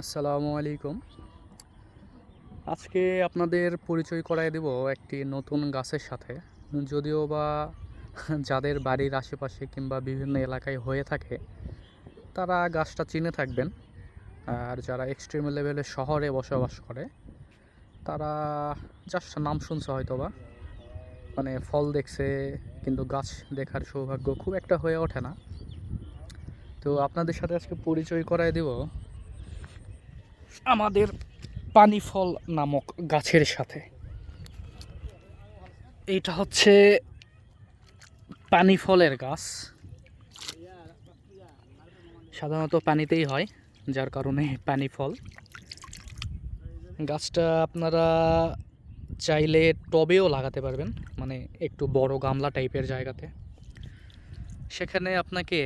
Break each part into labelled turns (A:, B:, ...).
A: আসসালামু আলাইকুম। আজকে আপনাদের পরিচয় করায় দেব একটি নতুন গাছের সাথে। যদিও বা যাদের বাড়ির আশেপাশে কিংবা বিভিন্ন এলাকায় হয়ে থাকে, তারা গাছটা চিনে থাকবেন। আর যারা এক্সট্রিম লেভেলে শহরে বসবাস করে, তারা জাস্ট নাম শুনছে হয়তো বা মানে ফল দেখছে, কিন্তু গাছ দেখার সৌভাগ্য খুব একটা হয়ে ওঠে না। তো আপনাদের সাথে আজকে পরিচয় করাই দেব আমাদের পানি ফল নামক গাছের সাথে। এটা হচ্ছে পানি ফলের গাছ। সাধারণত পানিতেই হয়, যার কারণে পানি ফল গাছটা আপনারা চাইলে টবেও লাগাতে পারবেন মানে একটু বড় গামলা টাইপের জায়গাতে। সেখানে আপনাকে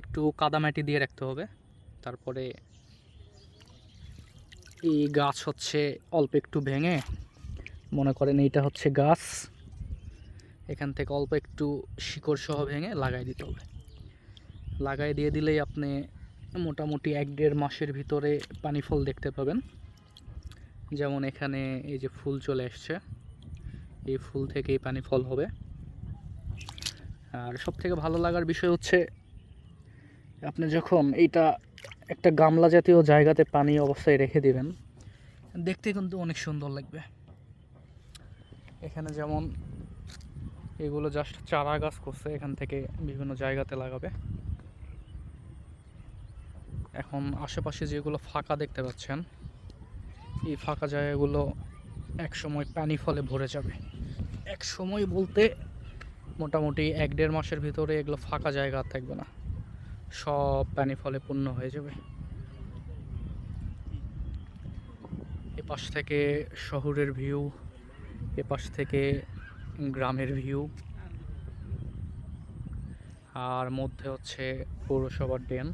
A: একটু কাদামাটি দিয়ে রাখতে হবে, তারপরে এই গাছ হচ্ছে অল্প একটু ভেঙে, মনে করেন এইটা হচ্ছে গাছ। এখান থেকে অল্প একটু শিকড় সহ ভেঙে লাগাই দিতে হবে। লাগাই দিয়ে দিলেই আপনি মোটামুটি এক দেড় মাসের ভিতরে পানি ফল দেখতে পাবেন। যেমন এখানে এই যে ফুল চলে এসছে, এই ফুল থেকেই পানি ফল হবে। আর সব থেকে ভালো লাগার বিষয় হচ্ছে, আপনি যখন এইটা একটা গামলা জাতীয় জায়গাতে পানি অবস্থায় রেখে দিবেন। দেখতে কিন্তু অনেক সুন্দর লাগবে। এখানে যেমন এগুলো জাস্ট চারা গাছ করছে, এখান থেকে বিভিন্ন জায়গাতে লাগাবে। এখন আশেপাশে যেগুলো ফাঁকা দেখতে পাচ্ছেন, এই ফাঁকা জায়গাগুলো এক সময় পানি ফলে ভরে যাবে। এক সময় বলতে মোটামুটি এক দেড় মাসের ভিতরে এগুলো ফাঁকা জায়গা থাকবে না। সব পানি ফলে পূর্ণ হয়ে যাবে। এপাশ পাশ থেকে শহরের ভিউ, এপাশ পাশ থেকে গ্রামের ভিউ। আর মধ্যে হচ্ছে পৌরসভার ড্রেন